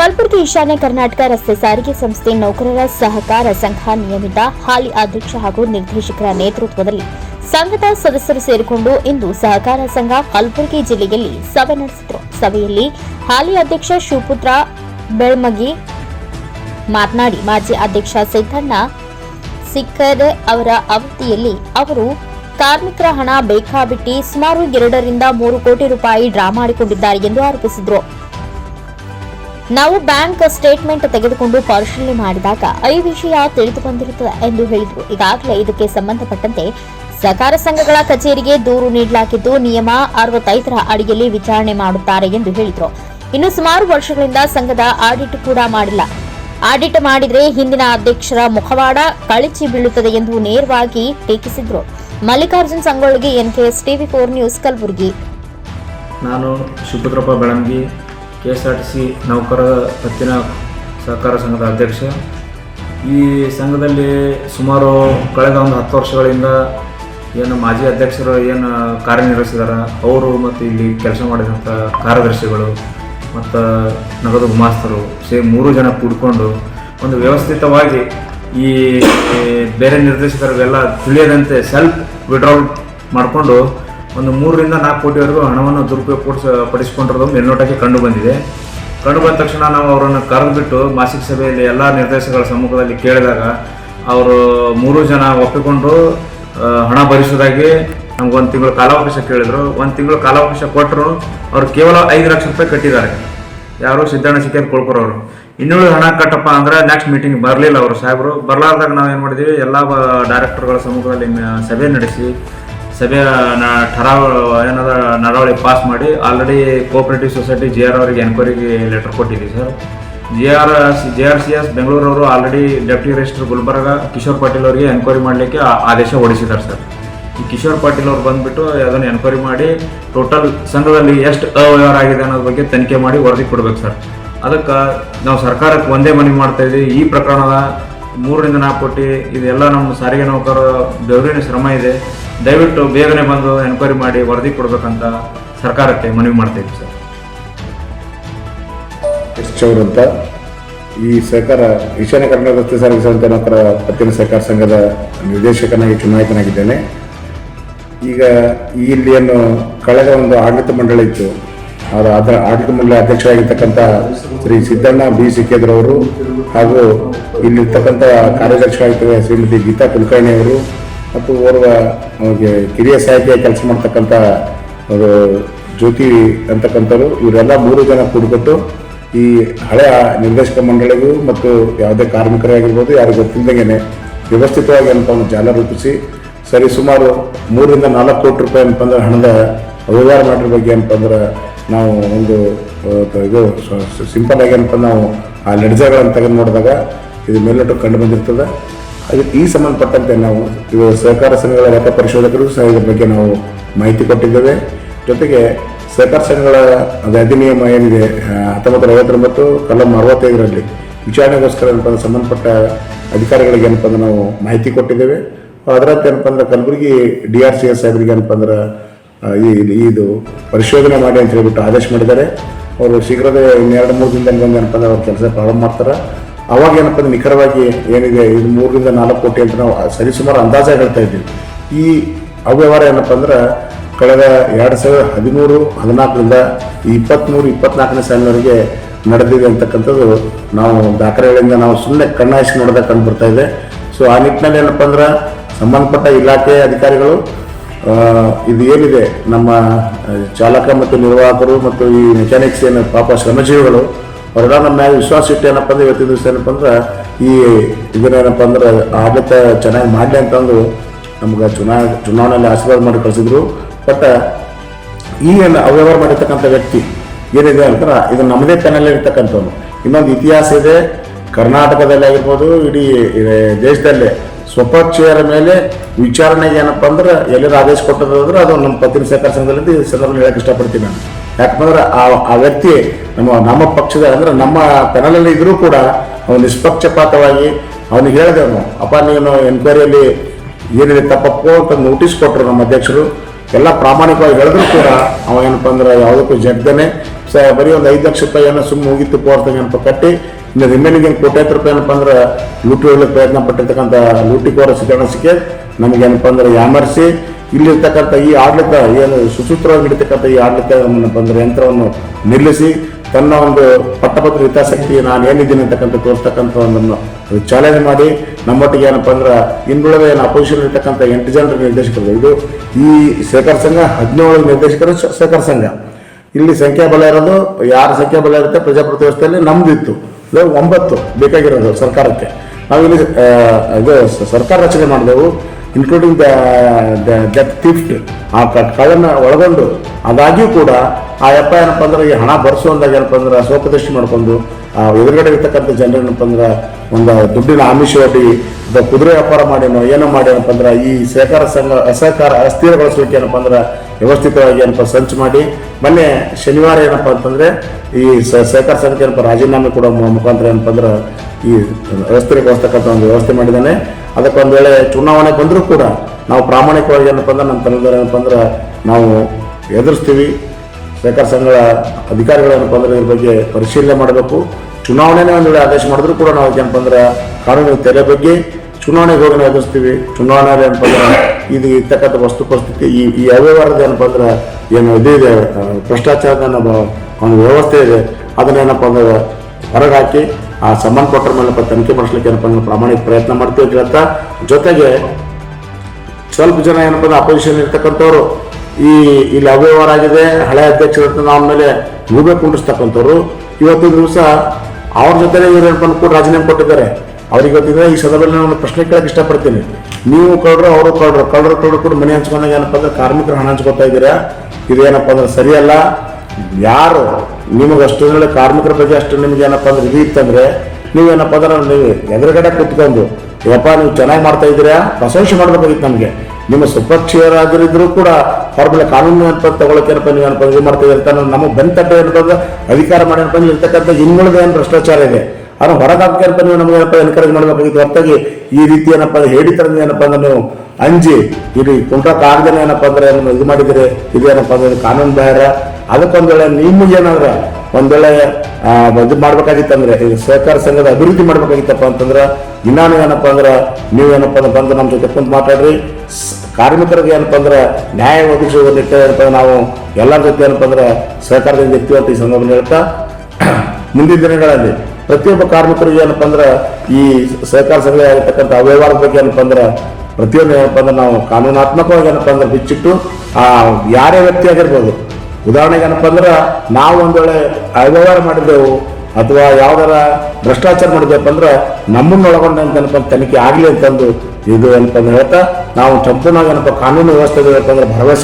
ಕಲಬುರಗಿ ಈಶಾನ್ಯ ಕರ್ನಾಟಕ ರಸ್ತೆ ಸಾರಿಗೆ ಸಂಸ್ಥೆ ನೌಕರರ ಸಹಕಾರ ಸಂಘ ನಿಯಮಿತ ಹಾಲಿ ಅಧ್ಯಕ್ಷ ಹಾಗೂ ನಿರ್ದೇಶಕರ ನೇತೃತ್ವದಲ್ಲಿ ಸಂಘದ ಸದಸ್ಯರು ಸೇರಿಕೊಂಡು ಇಂದು ಸಹಕಾರ ಸಂಘ ಕಲಬುರಗಿ ಜಿಲ್ಲೆಯಲ್ಲಿ ಸಭೆ ನಡೆಸಿದರು ಸಭೆಯಲ್ಲಿ ಹಾಲಿ ಅಧ್ಯಕ್ಷ ಶಿವಪುತ್ರ ಬೆಳ್ಮಗಿ ಮಾತನಾಡಿ, ಮಾಜಿ ಅಧ್ಯಕ್ಷ ಸಿದ್ದಣ್ಣ ಸಿಕ್ಕರ್ ಅವರ ಅವಧಿಯಲ್ಲಿ ಅವರು ಕಾರ್ಮಿಕರ ಹಣ ಬೇಕಾಬಿಟ್ಟಿ ಸುಮಾರು ಎರಡರಿಂದ ಮೂರು ಕೋಟಿ ರೂಪಾಯಿ ಡ್ರಾ ಮಾಡಿಕೊಂಡಿದ್ದಾರೆ ಎಂದು ಆರೋಪಿಸಿದರು. ನಾವು ಬ್ಯಾಂಕ್ ಸ್ಟೇಟ್ಮೆಂಟ್ ತೆಗೆದುಕೊಂಡು ಪರಿಶೀಲನೆ ಮಾಡಿದಾಗ ಈ ವಿಷಯ ತಿಳಿದು ಬಂದಿರುತ್ತದೆ ಎಂದು ಹೇಳಿದರು. ಈಗಾಗಲೇ ಇದಕ್ಕೆ ಸಂಬಂಧಪಟ್ಟಂತೆ ಸಹಕಾರ ಸಂಘಗಳ ಕಚೇರಿಗೆ ದೂರು ನೀಡಲಾಗಿದ್ದು, ನಿಯಮ ಅರವತ್ತೈದರ ಅಡಿಯಲ್ಲಿ ವಿಚಾರಣೆ ಮಾಡುತ್ತಾರೆ ಎಂದು ಹೇಳಿದರು. ಇನ್ನು ಸುಮಾರು ವರ್ಷಗಳಿಂದ ಸಂಘದ ಆಡಿಟ್ ಕೂಡ ಮಾಡಿಲ್ಲ. ಆಡಿಟ್ ಮಾಡಿದರೆ ಹಿಂದಿನ ಅಧ್ಯಕ್ಷರ ಮುಖವಾಡ ಕಳಚಿ ಬೀಳುತ್ತದೆ ಎಂದು ನೇರವಾಗಿ ಟೀಕಿಸಿದರು. Mallikarjun ಸಂಗೊಳ್ಳಿಗೆ NKS TV four news Kalaburagi. ನಾನು Shivaputrappa Belangi K S R T C ನೌಕರರ ಪತ್ತಿನ ಸಹಕಾರ ಸಂಘದ ಅಧ್ಯಕ್ಷ. ಈ ಸಂಘದಲ್ಲಿ ಸುಮಾರು ಕಳೆದ ಒಂದು ಹತ್ತು ವರ್ಷಗಳಿಂದ ಏನು ಮಾಜಿ ಅಧ್ಯಕ್ಷರು ಏನು ಕಾರ್ಯನಿರ್ವಹಿಸಿದಾರ, ಅವರು ಮತ್ತು ಇಲ್ಲಿ ಕೆಲಸ ಮಾಡಿದಂಥ ಕಾರ್ಯದರ್ಶಿಗಳು ಮತ್ತು ನಗದು ಗುಮಾಸ್ತರು ಸೇ ಮೂರು ಜನ ಕೂಡಿಕೊಂಡು ಒಂದು ವ್ಯವಸ್ಥಿತವಾಗಿ ಈ ಬೇರೆ ನಿರ್ದೇಶಕರಿಗೆಲ್ಲ ತಿಳಿಯದಂತೆ ಸೆಲ್ಫ್ ವಿಡ್ರಾಲ್ ಮಾಡಿಕೊಂಡು ಒಂದು ಮೂರರಿಂದ ನಾಲ್ಕು ಕೋಟಿವರೆಗೂ ಹಣವನ್ನು ದುರುಪಯೋಗ ಪಡಿಸ ಪಡಿಸಿಕೊಂಡಿರೋದು ಮೇಲ್ನೋಟಕ್ಕೆ ಕಂಡು ಬಂದಿದೆ. ಕಂಡು ಬಂದ ತಕ್ಷಣ ನಾವು ಅವರನ್ನು ಕರೆದುಬಿಟ್ಟು ಮಾಸಿಕ ಸಭೆಯಲ್ಲಿ ಎಲ್ಲ ನಿರ್ದೇಶಗಳ ಸಮ್ಮುಖದಲ್ಲಿ ಕೇಳಿದಾಗ ಅವರು ಮೂರು ಜನ ಒಪ್ಪಿಕೊಂಡು ಹಣ ಭರಿಸೋದಾಗಿ ನಮ್ಗೆ ಒಂದು ತಿಂಗಳು ಕಾಲಾವಕಾಶ ಕೇಳಿದರು. ಒಂದು ತಿಂಗಳು ಕಾಲಾವಕಾಶ ಕೊಟ್ಟರು ಅವರು ಕೇವಲ ಐದು ಲಕ್ಷ ರೂಪಾಯಿ ಕಟ್ಟಿದ್ದಾರೆ. ಯಾರು? ಸಿದ್ದಣ್ಣ ಸಿಕ್ಕೇರ್ ಕೊಳ್ಕೊರೋರು ಇನ್ನುಳಿದ ಹಣ ಕಟ್ಟಪ್ಪ ಅಂದ್ರೆ ನೆಕ್ಸ್ಟ್ ಮೀಟಿಂಗ್ ಬರಲಿಲ್ಲ ಅವರು ಸಾಹೇಬರು. ಬರಲಾರ್ದಾಗ ನಾವು ಏನು ಮಾಡಿದ್ವಿ? ಎಲ್ಲ ಡೈರೆಕ್ಟರ್ಗಳ ಸಮ್ಮುಖದಲ್ಲಿ ಸಭೆ ನಡೆಸಿ ಸಭೆಯ ಠರಾವ, ಏನದ ನಡವಳಿ ಪಾಸ್ ಮಾಡಿ already cooperative society J R ಅವರಿಗೆ ಎನ್ಕ್ವೈರಿಗೆ ಲೆಟರ್ ಕೊಟ್ಟಿದ್ದೀವಿ sir J R J R C S ಬೆಂಗಳೂರವರು already deputy register Gulbarga Kishore Patil ಅವರಿಗೆ ಎನ್ಕ್ವೈರಿ ಮಾಡಲಿಕ್ಕೆ ಆದೇಶ ಹೊಡಿಸಿದ್ದಾರೆ ಸರ್ ಈ ಕಿಶೋರ್ ಪಾಟೀಲ್ ಅವ್ರು ಬಂದ್ಬಿಟ್ಟು ಅದನ್ನು ಎನ್ಕ್ವೈರಿ ಮಾಡಿ ಟೋಟಲ್ ಸಂಘದಲ್ಲಿ ಎಷ್ಟು ಅವ್ಯವಹಾರ ಆಗಿದೆ ಅನ್ನೋದ್ರ ಬಗ್ಗೆ ತನಿಖೆ ಮಾಡಿ ವರದಿ ಕೊಡ್ಬೇಕು ಸರ್ ಅದಕ್ಕೆ ನಾವು ಸರ್ಕಾರಕ್ಕೆ ಒಂದೇ ಮನವಿ ಮಾಡ್ತಾ ಇದ್ದೀವಿ ಈ ಪ್ರಕರಣದ ಮೂರರಿಂದ ನಾಲ್ಕು ಕೋಟಿ, ಇದೆಲ್ಲ ನಮ್ಮ ಸಾರಿಗೆ ನೌಕರ ಬೆವರಿನ ಶ್ರಮ ಇದೆ. ದಯವಿಟ್ಟು ಬೇಗನೆ ಬಂದು ಎನ್ಕ್ವೈರಿ ಮಾಡಿ ವರದಿ ಕೊಡಬೇಕಂತ ಸರ್ಕಾರಕ್ಕೆ ಮನವಿ ಮಾಡ್ತೇವೆ ಸರ್. ಚೌರ್ ಅಂತ ಈ ಸಹಕಾರ ಈಶಾನ್ಯ ಕರ್ನಾಟಕ ರಸ್ತೆ ಸಾರಿಗೆ ಸಂಸ್ಥೆ ನೌಕರ ಪತ್ತಿನ ಸಹಕಾರ ಸಂಘದ ನಿರ್ದೇಶಕನಾಗಿ ಚುನಾಯಿತನಾಗಿದ್ದೇನೆ. ಈಗ ಇಲ್ಲಿ ಏನು ಕಳೆದ ಒಂದು ಆಡಳಿತ ಮಂಡಳಿ ಇತ್ತು. ಅವರ ಅದರ ಆಡಳಿತ ಮಂಡಳಿ ಅಧ್ಯಕ್ಷರಾಗಿರ್ತಕ್ಕಂಥ ಶ್ರೀ ಸಿದ್ದಣ್ಣ ಬಿ. ಸಿಕ್ಕೇದ್ರವರು ಹಾಗೂ ಇಲ್ಲಿರ್ತಕ್ಕಂಥ ಕಾರ್ಯದರ್ಶಿಯಾಗಿರ್ತಕ್ಕಂಥ ಶ್ರೀಮತಿ ಗೀತಾ ಕುಲಕರ್ಣಿ ಅವರು ಮತ್ತು ಓರ್ವ ಅವ್ರಿಗೆ ಕಿರಿಯ ಸಾಹಿತ್ಯ ಕೆಲಸ ಮಾಡ್ತಕ್ಕಂಥ ಅವರು ಜ್ಯೋತಿ ಅಂತಕ್ಕಂಥವ್ರು, ಇವರೆಲ್ಲ ಮೂರು ಜನ ಕೂಡಿಕೊಟ್ಟು ಈ ಹಳೆಯ ನಿರ್ದೇಶಕ ಮಂಡಳಿಗೂ ಮತ್ತು ಯಾವುದೇ ಕಾರ್ಮಿಕರೇ ಆಗಿರ್ಬೋದು, ಯಾರಿಗೂ ಗೊತ್ತಿಲ್ಲದಂಗೆ ವ್ಯವಸ್ಥಿತವಾಗಿ ಏನಪ್ಪ ಒಂದು ಜಾಲ ರೂಪಿಸಿ, ಸರಿ, ಸುಮಾರು ಮೂರರಿಂದ ನಾಲ್ಕು ಕೋಟಿ ರೂಪಾಯಿ ಅಂತಂದ್ರೆ ಹಣದ ಅವ್ಯವಹಾರ ಮಾಡಿರೋ ಬಗ್ಗೆ ಅಂತಂದ್ರೆ ನಾವು ಒಂದು ಇದು ಸಿಂಪಲ್ ಆಗಿ ಏನಪ್ಪ ನಾವು ಆ ಲೆಡ್ಜರ್ಗಳನ್ನು ತೆಗೆದು ನೋಡಿದಾಗ ಇದು ಮೇಲ್ನೋಟಕ್ಕೆ ಕಂಡು ಬಂದಿರ್ತದೆ. ಅದಕ್ಕೆ ಈ ಸಂಬಂಧಪಟ್ಟಂತೆ ನಾವು ಸಹಕಾರ ಸಂಘಗಳ ಲೆಕ್ಕ ಪರಿಶೋಧಕರು ಸಹ ಇದರ ಬಗ್ಗೆ ನಾವು ಮಾಹಿತಿ ಕೊಟ್ಟಿದ್ದೇವೆ. ಜೊತೆಗೆ ಸಹಕಾರ ಸಂಘಗಳ ಅದು ಅಧಿನಿಯಮ ಏನಿದೆ ಹತ್ತೊಂಬತ್ತು ನೂರ ಐವತ್ತೊಂಬತ್ತು ಕಲಂ ಅರವತ್ತೈದರಲ್ಲಿ ವಿಚಾರಣೆಗೋಸ್ಕರ ಏನಪ್ಪ ಸಂಬಂಧಪಟ್ಟ ಅಧಿಕಾರಿಗಳಿಗೆ ಏನಪ್ಪ ಅಂದ್ರೆ ನಾವು ಮಾಹಿತಿ ಕೊಟ್ಟಿದ್ದೇವೆ. ಅದರಂತೆ ಏನಪ್ಪ ಅಂದ್ರೆ Kalaburagi D R C S ಅವರಿಗೆ ಏನಪ್ಪ ಅಂದ್ರೆ ಈ ಇದು ಪರಿಶೋಧನೆ ಮಾಡಿ ಅಂತ ಹೇಳ್ಬಿಟ್ಟು ಆದೇಶ ಮಾಡಿದ್ದಾರೆ. ಅವರು ಶೀಘ್ರವೇ ಇನ್ನೆರಡು ಮೂರು ದಿನದಲ್ಲಿ ಬಂದು ಏನಪ್ಪ ಅಂದ್ರೆ ಅವ್ರ ಕೆಲಸ ಪ್ರಾರಂಭ ಮಾಡ್ತಾರೆ. ಅವಾಗ ಏನಪ್ಪ ನಿಖರವಾಗಿ ಏನಿದೆ, ಇದು ಮೂರರಿಂದ ನಾಲ್ಕು ಕೋಟಿ ಅಂತ ನಾವು ಸರಿಸುಮಾರು ಅಂದಾಜ ಹೇಳ್ತಾ ಇದ್ದೀವಿ. ಈ ಅವ್ಯವಹಾರ ಏನಪ್ಪ ಅಂದ್ರೆ ಕಳೆದ ಎರಡು ಸಾವಿರದ ಹದಿಮೂರು, ಹದಿನಾಲ್ಕರಿಂದ ಇಪ್ಪತ್ತ್ಮೂರು ಇಪ್ಪತ್ನಾಲ್ಕನೇ ಸಾಲಿನವರೆಗೆ ನಡೆದಿದೆ ಅಂತಕ್ಕಂಥದ್ದು ನಾವು ದಾಖಲೆಗಳಿಂದ ನಾವು ಸುಮ್ಮನೆ ಕಣ್ಣಾಯಿಸಿ ನೋಡಿದಾಗ ಕಂಡು ಬರ್ತಾ ಇದೆ. ಸೊ ಆ ನಿಟ್ಟಿನಲ್ಲಿ ಏನಪ್ಪ ಅಂದ್ರೆ ಸಂಬಂಧಪಟ್ಟ ಇಲಾಖೆ ಅಧಿಕಾರಿಗಳು ಇದು ಏನಿದೆ, ನಮ್ಮ ಚಾಲಕ ಮತ್ತು ನಿರ್ವಾಹಕರು ಮತ್ತು ಈ ಮೆಕ್ಯಾನಿಕ್ಸ್ ಏನು ಪಾಪ ಶ್ರಮಜೀವಿಗಳು ಅವರೆಲ್ಲ ನಮ್ಮ ಮ್ಯಾಲೆ ವಿಶ್ವಾಸ ಇಟ್ಟು ಏನಪ್ಪ ಅಂದ್ರೆ ಇವತ್ತಿನ ದಿವಸ ಏನಪ್ಪ ಅಂದ್ರೆ ಈ ಇದನ್ನೇನಪ್ಪ ಅಂದ್ರೆ ಆಡಳಿತ ಚೆನ್ನಾಗಿ ಮಾಡಲಿ ಅಂತಂದು ನಮ್ಗೆ ಚುನಾ ಚುನಾವಣೆಯಲ್ಲಿ ಆಶೀರ್ವಾದ ಮಾಡಿ ಕಳಿಸಿದ್ರು. ಬಟ್ ಈ ಏನು ಅವ್ಯವಹಾರ ಮಾಡಿರ್ತಕ್ಕಂಥ ವ್ಯಕ್ತಿ ಏನಿದೆ ಅಂದ್ರೆ ಇದು ನಮ್ಮದೇ ತನ್ನಲ್ಲೇ ಇರ್ತಕ್ಕಂಥವ್ನು. ಇನ್ನೊಂದು ಇತಿಹಾಸ ಇದೆ. ಕರ್ನಾಟಕದಲ್ಲಿ ಆಗಿರ್ಬೋದು, ಇಡೀ ದೇಶದಲ್ಲೇ ಸ್ವಪಕ್ಷೀಯರ ಮೇಲೆ ವಿಚಾರಣೆಗೆ ಏನಪ್ಪ ಅಂದ್ರೆ ಎಲ್ಲರೂ ಆದೇಶ ಕೊಟ್ಟದಂದ್ರೆ ಅದು ನಮ್ಮ ಪತ್ರಿಕಾ ಸಂಘದಲ್ಲಿ ಸಂದರ್ಭದಲ್ಲಿ ಹೇಳಕ್ಕೆ ಇಷ್ಟಪಡ್ತೀನಿ ನಾನು. ಯಾಕಂದ್ರೆ ಆ ಆ ವ್ಯಕ್ತಿ ನಮ್ಮ ನಮ್ಮ ಪಕ್ಷದ ಅಂದ್ರೆ ನಮ್ಮ ಪೆನಲಲ್ಲಿ ಇದ್ರೂ ಕೂಡ ಅವನು ನಿಷ್ಪಕ್ಷಪಾತವಾಗಿ ಅವನಿಗೆ ಹೇಳಿದೆ ಅವನು, ಅಪ್ಪ, ನೀನು ಎನ್ಕ್ವೈರಿಯಲ್ಲಿ ಏನಿದೆ ತಪ್ಪಪ್ಪು ಅಂತ ನೋಟಿಸ್ ಕೊಟ್ಟರು ನಮ್ಮ ಅಧ್ಯಕ್ಷರು. ಎಲ್ಲ ಪ್ರಾಮಾಣಿಕವಾಗಿ ಹೇಳಿದ್ರು ಕೂಡ ಅವ ಏನಪ್ಪ ಅಂದ್ರೆ ಯಾವುದಕ್ಕೂ ಜಗ್ದನೆ ಬರೀ ಒಂದು ಐದು ಲಕ್ಷ ರೂಪಾಯಿ ಏನೋ ಸುಮ್ಮನೆ ಹೋಗಿತ್ತು ಕೋರ್ತಂಗೆ ಏನಪ್ಪ ಕಟ್ಟಿ, ಇನ್ನು ರಿಮೇನಿಂಗ್ ಏನು ಕೋಟ್ಯಾಂತರ ರೂಪಾಯಿ ಏನಪ್ಪ ಅಂದ್ರೆ ಲೂಟಿ ಹೋಗ್ಲಿಕ್ಕೆ ಪ್ರಯತ್ನ ಪಟ್ಟಿರ್ತಕ್ಕಂಥ ಲೂಟಿ ಕೋರ ಸಿಕ್ಕಿ ನಮಗೇನಪ್ಪ ಅಂದ್ರೆ ಯಾಮರಿಸಿ ಇಲ್ಲಿರ್ತಕ್ಕಂಥ ಈ ಆಡಳಿತ, ಏನು ಸುಸೂತ್ರವಾಗಿ ನಡೀತಕ್ಕಂಥ ಈ ಆಡಳಿತ ಬಂದರೆ ಯಂತ್ರವನ್ನು ನಿಲ್ಲಿಸಿ, ತನ್ನ ಒಂದು ಪಟ್ಟಪತ್ರ ಹಿತಾಸಕ್ತಿ ನಾನು ಏನಿದ್ದೀನಿ ಅಂತಕ್ಕಂಥ ತೋರಿಸ್ತಕ್ಕಂಥ ಒಂದನ್ನು ಚಾಲೆಂಜ್ ಮಾಡಿ, ನಮ್ಮೊಟ್ಟಿಗೆ ಏನಪ್ಪ ಅಂದ್ರೆ ಇನ್ನುಳಿದ ಏನು ಅಪೋಸಿಷನ್ ಇರ್ತಕ್ಕಂಥ ಎಂಟು ಜನರ ನಿರ್ದೇಶಕರು. ಇದು ಈ ಸಹಕಾರ ಸಂಘ, ಹದಿನೇಳು ನಿರ್ದೇಶಕರು ಸಹಕಾರ ಸಂಘ. ಇಲ್ಲಿ ಸಂಖ್ಯಾಬಲ ಇರೋದು, ಯಾರ ಸಂಖ್ಯಾಬಲ ಇರುತ್ತೆ ಪ್ರಜಾಪ್ರತಿ ವ್ಯವಸ್ಥೆಯಲ್ಲಿ ನಮ್ದಿತ್ತು ಒಂಬತ್ತು ಬೇಕಾಗಿರೋದು ಸರ್ಕಾರಕ್ಕೆ. ನಾವಿಲ್ಲಿ ಇದು ಸರ್ಕಾರ ರಚನೆ ಮಾಡಿದೆವು. ಇನ್ಕ್ಲೂಡಿಂಗ್ ದ ಡೆತ್ ಥಿಫ್ಟ್ ಆ ಕಳ್ಳನ್ನ ಒಳಗೊಂಡು ಅದಾಗಿಯೂ ಕೂಡ ಆ ಯಪ್ಪ ಏನಪ್ಪ ಅಂದ್ರೆ ಈ ಹಣ ಬರ್ಸುವಂದಾಗ ಏನಪ್ಪ ಅಂದ್ರೆ ಸೋಪದೃಷ್ಟಿ ಮಾಡ್ಕೊಂಡು, ಆ ಎದುರುಗಡೆ ಇರ್ತಕ್ಕಂಥ ಜನರೇನಪ್ಪ ಅಂದ್ರೆ ಒಂದು ದುಡ್ಡಿನ ಆಮಿಷ ಒಡ್ಡಿ ಕುದುರೆ ವ್ಯಾಪಾರ ಮಾಡಿನೋ ಏನೋ ಏನಪ್ಪ ಅಂದ್ರೆ ಈ ಸಹಕಾರ ಸಂಘ, ಅಸಹಕಾರ ಅಸ್ಥಿರಗೊಳಿಸಲಿಕ್ಕೆ ಏನಪ್ಪ ಅಂದ್ರೆ ವ್ಯವಸ್ಥಿತವಾಗಿ ಏನಪ್ಪ ಸಂಚು ಮಾಡಿ, ಮೊನ್ನೆ ಶನಿವಾರ ಏನಪ್ಪ ಅಂತಂದ್ರೆ ಈ ಸಹಕಾರ ಸಂಘಕ್ಕೆ ಏನಪ್ಪ ರಾಜೀನಾಮೆ ಕೊಡೋ ಮುಖಾಂತರ ಏನಪ್ಪ ಅಂದ್ರೆ ಈ ವ್ಯವಸ್ಥೆಗೊಳಿಸ್ತಕ್ಕಂಥ ಒಂದು ವ್ಯವಸ್ಥೆ ಮಾಡಿದ್ದಾನೆ. ಅದಕ್ಕೆ ಒಂದು ವೇಳೆ ಚುನಾವಣೆ ಬಂದರೂ ಕೂಡ ನಾವು ಪ್ರಾಮಾಣಿಕವಾಗಿ ಏನಪ್ಪ ಅಂದ್ರೆ ನಮ್ಮ ತಂದೆ ಏನಪ್ಪ ಅಂದ್ರೆ ನಾವು ಎದುರಿಸ್ತೀವಿ. ಸಹಕಾರ ಸಂಘಗಳ ಅಧಿಕಾರಿಗಳೇನಪ್ಪ ಅಂದ್ರೆ ಇದ್ರ ಬಗ್ಗೆ ಪರಿಶೀಲನೆ ಮಾಡಬೇಕು. ಚುನಾವಣೆನೇ ಒಂದು ವೇಳೆ ಆದೇಶ ಮಾಡಿದ್ರು ಕೂಡ ನಾವು ಏನಪ್ಪ ಅಂದ್ರೆ ಕಾನೂನು ತೆರೆ ಬಗ್ಗೆ ಚುನಾವಣೆಗೆ ಹೋಗಿ ಎದುರಿಸ್ತೀವಿ. ಚುನಾವಣೆ ಏನಪ್ಪ ಅಂದ್ರೆ ಇದು ಇರ್ತಕ್ಕಂಥ ವಸ್ತು ಪರಿಸ್ಥಿತಿ ಈ ಈ ಅವ್ಯವಹಾರದ ಏನಪ್ಪ ಅಂದ್ರೆ ಏನು ಇದು ಇದೆ. ಭ್ರಷ್ಟಾಚಾರದ ಒಂದು ವ್ಯವಸ್ಥೆ ಇದೆ. ಅದನ್ನೇನಪ್ಪ ಅಂದ್ರೆ ಹೊರಗಾಕಿ ಆ ಸಂಬಂಧಪಟ್ಟರ ಮೇಲೆ ತನಿಖೆ ಮಾಡಿಸ್ಲಿಕ್ಕೆ ಏನಪ್ಪ ಅಂದ್ರೆ ಪ್ರಾಮಾಣಿಕ ಪ್ರಯತ್ನ ಮಾಡ್ತೀವಿ ಅಂತ ಜೊತೆಗೆ ಸ್ವಲ್ಪ ಜನ ಏನಪ್ಪ ಅಂದ್ರೆ ಅಪೋಸಿಷನ್ ಇರ್ತಕ್ಕಂಥವ್ರು, ಈ ಇಲ್ಲಿ ಅವ್ಯವಹಾರ ಆಗಿದೆ, ಹಳೆ ಅಧ್ಯಕ್ಷರ ನಾವು ಮೇಲೆ ಮೂಬೆ ಕುಂಡಿಸ್ತಕ್ಕಂಥವ್ರು ಇವತ್ತು ದಿವಸ ಅವ್ರ ಜೊತೆ ಇವ್ರು ಏನಪ್ಪ ಕೂಡ ರಾಜೀನಾಮೆ ಕೊಟ್ಟಿದ್ದಾರೆ. ಅವ್ರಿಗೆ ಗೊತ್ತಿದ್ರೆ ಈ ಸಂದರ್ಭದಲ್ಲಿ ನಾನು ಪ್ರಶ್ನೆ ಕೇಳಕ್ಕೆ ಇಷ್ಟಪಡ್ತೀನಿ. ನೀವು ಕಳ್ರು, ಅವರು ಕಳ್ರು ಕಳ್ರು ಕಳ್ರು ಕೂಡ ಮನೆ ಹಂಚ್ಕೊಂಡಾಗ ಏನಪ್ಪ ಅಂದ್ರೆ ಕಾರ್ಮಿಕರು ಹಣ ಹಂಚ್ಕೊತಾ ಇದ್ದೀರಾ? ಇದೇನಪ್ಪ ಅಂದ್ರೆ ಸರಿಯಲ್ಲ? ಯಾರು ನಿಮಗೆ ಅಷ್ಟು ಹೇಳಿ ಕಾರ್ಮಿಕರ ಬಗ್ಗೆ ಅಷ್ಟು ನಿಮ್ಗೆ ಏನಪ್ಪ ಅಂದ್ರೆ ಇದು ಇತ್ತಂದ್ರೆ ನೀವೇನಪ್ಪ ಅಂದ್ರೆ ನೀವು ಎದುರುಗಡೆ ಕುತ್ಕೊಂಡು ಯಪ್ಪ ನೀವು ಚೆನ್ನಾಗಿ ಮಾಡ್ತಾ ಇದ್ದೀರಾ ಪ್ರಶಂಸೆ ಮಾಡಬೇಕಾಗಿತ್ತು ನಮಗೆ ನಿಮ್ಮ ಸುಪಕ್ಷೀಯರಾಗಿರಿದ್ರು ಕೂಡ ಅವ್ರ ಮೇಲೆ ಕಾನೂನು ಏನಪ್ಪ ತಗೊಳಕ್ಕೆ ಏನಪ್ಪ ನೀವು ಏನಪ್ಪ ಇದು ಮಾಡ್ತಾ ಇರ್ತಾರೆ ನಮಗೆ ಬೆಂತಟ್ಟೆ ಏನಪ್ಪ ಅಂದ್ರೆ ಅಧಿಕಾರ ಮಾಡಿ ಏನಪ್ಪ ಇರ್ತಕ್ಕಂಥ ಇನ್ನುಳಿದ ಏನು ಭ್ರಷ್ಟಾಚಾರ ಇದೆ ಅದನ್ನು ಹೊರಗೆ ನೀವು ನಮಗೆ ಏನಪ್ಪ ಎನ್ಕರೇಜ್ ಮಾಡಬೇಕಾಗಿತ್ತು ಹೊರತಾಗಿ ಈ ರೀತಿ ಏನಪ್ಪ ನೀವು ಏನಪ್ಪ ಅಂದ್ರೆ ನೀವು ಅಂಜಿ ಇಲ್ಲಿ ಕುಂಟಕ್ಕೆ ಆಗದೇನೆ ಏನಪ್ಪ ಅಂದ್ರೆ ಇದು ಮಾಡಿದರೆ ಇದೇನಪ್ಪ ಅಂದ್ರೆ ಕಾನೂನು ಬಾಹಿರ ಅದಕ್ಕೊಂದ್ ವೇಳೆ ನಿಮ್ಗೆ ಏನಾದ್ರೆ ಒಂದ್ ವೇಳೆ ಇದು ಮಾಡ್ಬೇಕಾಗಿತ್ತಂದ್ರೆ ಈ ಸಹಕಾರ ಸಂಘದ ಅಭಿವೃದ್ಧಿ ಮಾಡ್ಬೇಕಾಗಿತ್ತಪ್ಪ ಅಂತಂದ್ರೆ, ಇನ್ನಾನು ಏನಪ್ಪ ಅಂದ್ರೆ ನೀವೇನಪ್ಪ ಅಂದ್ರೆ ಬಂದು ನಮ್ಮ ಜೊತೆ ಕುಂತು ಮಾತಾಡ್ರಿ. ಕಾರ್ಮಿಕರಿಗೆ ಏನಪ್ಪ ಅಂದ್ರೆ ನ್ಯಾಯ ಒದಗಿಸುವ ನಿಟ್ಟಿನಲ್ಲಿ ಏನಪ್ಪ ನಾವು ಎಲ್ಲರ ಜೊತೆ ಏನಪ್ಪ ಅಂದ್ರೆ ಸಹಕಾರದಿಂದ ಇರ್ತೀವಿ ಅಂತ ಈ ಸಂದರ್ಭದಲ್ಲಿ ಹೇಳ್ತಾ, ಮುಂದಿನ ದಿನಗಳಲ್ಲಿ ಪ್ರತಿಯೊಬ್ಬ ಕಾರ್ಮಿಕರಿಗೆ ಏನಪ್ಪ ಅಂದ್ರೆ ಈ ಸಹಕಾರ ಸಂಘ ಆಗಿರ್ತಕ್ಕಂಥ ಅವ್ಯವಹಾರದ ಬಗ್ಗೆ ಏನಪ್ಪ ಅಂದ್ರೆ ಪ್ರತಿಯೊಂದು ಏನಪ್ಪ ಅಂದ್ರೆ ನಾವು ಕಾನೂನಾತ್ಮಕವಾಗಿ ಏನಪ್ಪ ಅಂದ್ರೆ ಬಿಚ್ಚಿಟ್ಟು, ಆ, ಯಾರೇ ವ್ಯಕ್ತಿ ಆಗಿರ್ಬೋದು ಉದಾಹರಣೆಗೆ ಏನಪ್ಪ ಅಂದ್ರೆ ನಾವು ಒಂದ್ ವೇಳೆ ಅವ್ಯವಹಾರ ಮಾಡಿದ್ದೆವು ಅಥವಾ ಯಾವ್ದಾರ ಭ್ರಷ್ಟಾಚಾರ ಮಾಡಿದೆವಪ್ಪ ಅಂದ್ರೆ ನಮ್ಮನ್ನ ಏನಪ್ಪ ತನಿಖೆ ಆಗ್ಲಿ ಅಂತಂದು ಇದು ಏನಪ್ಪ ಅಂದ್ರೆ ಹೇಳ್ತಾ, ನಾವು ಸಂಪೂರ್ಣವಾಗಿ ಏನಪ್ಪ ಕಾನೂನು ವ್ಯವಸ್ಥೆ ಅಂದ್ರೆ ಭರವಸೆ